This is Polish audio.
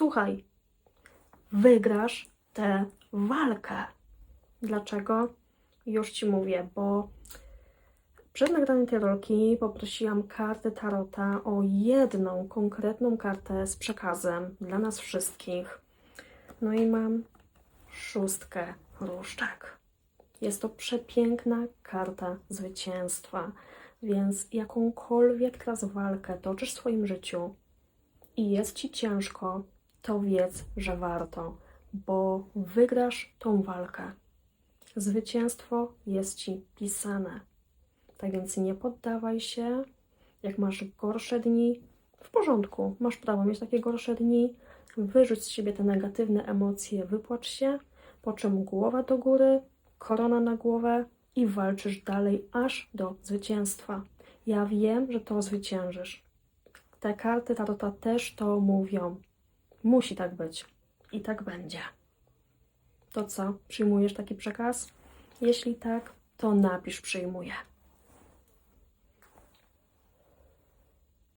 Słuchaj, wygrasz tę walkę. Dlaczego? Już ci mówię, bo przed nagraniem tej rolki poprosiłam kartę Tarota o jedną konkretną kartę z przekazem dla nas wszystkich. No i mam szóstkę różdżek. Jest to przepiękna karta zwycięstwa, więc jakąkolwiek teraz walkę toczysz w swoim życiu i jest ci ciężko, to wiedz, że warto, bo wygrasz tą walkę. Zwycięstwo jest ci pisane. Tak więc nie poddawaj się. Jak masz gorsze dni, w porządku, masz prawo mieć takie gorsze dni. Wyrzuć z siebie te negatywne emocje, wypłacz się, po czym głowa do góry, korona na głowę i walczysz dalej aż do zwycięstwa. Ja wiem, że to zwyciężysz. Te karty Tarota też to mówią. Musi tak być. I tak będzie. To co? Przyjmujesz taki przekaz? Jeśli tak, to napisz przyjmuję.